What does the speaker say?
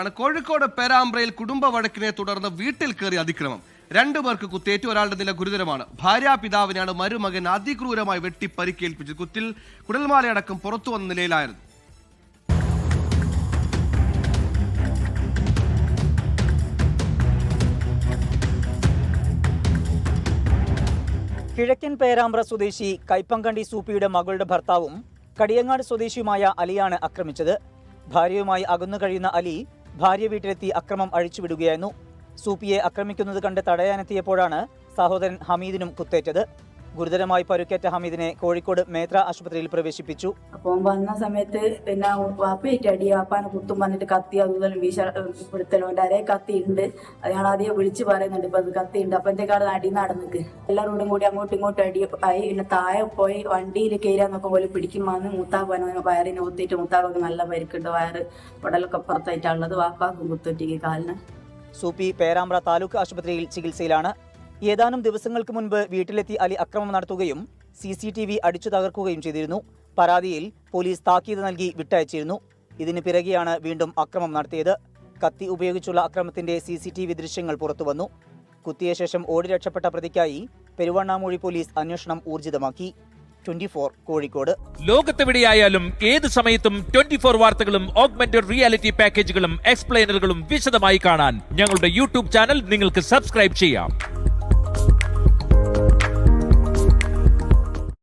ആണ് കോഴിക്കോട് പേരാമ്പ്രയിൽ കുടുംബ വഴക്കിനെ തുടർന്ന് വീട്ടിൽ കയറി അതിക്രമം. രണ്ടു പേർക്ക് കുത്തേറ്റ്. ഒരാളുടെ നില ഗുരുതരമാണ്. ഭാര്യാപിതാവിനാണ് മരുമകൻ അതിക്രൂരമായി വെട്ടി പരിക്കേൽപ്പിച്ചത്. കുത്തിൽ കുടൽമാലയടക്കം പുറത്തു വന്ന നിലയിലായിരുന്നു. കിഴക്കൻ പേരാമ്പ്ര സ്വദേശി കൈപ്പങ്കണ്ടി സൂപ്പിയുടെ മകളുടെ ഭർത്താവും കടിയങ്ങാട് സ്വദേശിയുമായ അലിയാണ് ആക്രമിച്ചത്. ഭാര്യയുമായി അകന്നു കഴിയുന്ന അലി ഭാര്യ വീട്ടിലെത്തി അക്രമം അഴിച്ചുവിടുകയായിരുന്നു. സൂപ്പിയെ ആക്രമിക്കുന്നത് കണ്ട് തടയാനെത്തിയപ്പോഴാണ് സഹോദരൻ ഹമീദിനും കുത്തേറ്റത്. ഗുരുതരമായി പരുക്കേറ്റ ഹമീദിനെ കോഴിക്കോട് മേത്ര ആശുപത്രിയിൽ പ്രവേശിപ്പിച്ചു. അപ്പം വന്ന സമയത്ത് പിന്നെ വാപ്പയിട്ട് അടി വാപ്പാനെ കുത്തും വന്നിട്ട് കത്തി അതുപോലെ വീശ പിടുത്തലും ഉണ്ട് അരേ കത്തി ഉണ്ട് അത് ഞാൻ ആദ്യം വിളിച്ച് പറയുന്നുണ്ട് ഇപ്പൊ അത് കത്തി ഉണ്ട് അപ്പൊ എന്റെ കാട് അടി നടന്നിക്ക്. എല്ലാവരോടും കൂടി അങ്ങോട്ടും ഇങ്ങോട്ടും അടി ആയി. പിന്നെ താഴെ പോയി വണ്ടിയിൽ കയറാൻ നോക്കുമ്പോൾ പോലെ പിടിക്കും വന്ന് മൂത്താപ്പനോ വയറിനെ കുത്തിയിട്ട് മൂത്താപ്പൊക്കെ നല്ല പരിക്കുണ്ട് വയറ് ഉടലൊക്കെ പുറത്തായിട്ടുള്ളത് വാപ്പാക്കും കുത്തൊറ്റിക്ക് കാലിന്. സൂപ്പി പേരാമ്പ്ര താലൂക്ക് ആശുപത്രിയിൽ ചികിത്സയിലാണ്. ഏതാനും ദിവസങ്ങൾക്ക് മുൻപ് വീട്ടിലെത്തി അലി അക്രമം നടത്തുകയും സി സി ടി വി അടിച്ചു തകർക്കുകയും ചെയ്തിരുന്നു. പരാതിയിൽ പോലീസ് താക്കീത് നൽകി വിട്ടയച്ചിരുന്നു. ഇതിന് പിറകെയാണ് വീണ്ടും അക്രമം നടത്തിയത്. കത്തി ഉപയോഗിച്ചുള്ള അക്രമത്തിന്റെ സി സി ടി വി ദൃശ്യങ്ങൾ പുറത്തുവന്നു. കുത്തിയ ശേഷം ഓടി രക്ഷപ്പെട്ട പ്രതിക്കായി പെരുവണ്ണാമൂഴി പോലീസ് അന്വേഷണം ഊർജിതമാക്കി. ട്വന്റി കോഴിക്കോട്. ലോകത്തെവിടെയായാലും ഏത് സമയത്തും ട്വന്റി ഫോർ വാർത്തകളും ഓഗ്മെന്റഡ് റിയാലിറ്റി പാക്കേജുകളും എക്സ്പ്ലെയിനറുകളും വിശദമായി കാണാൻ ഞങ്ങളുടെ യൂട്യൂബ് ചാനൽ നിങ്ങൾക്ക് സബ്സ്ക്രൈബ് ചെയ്യാം.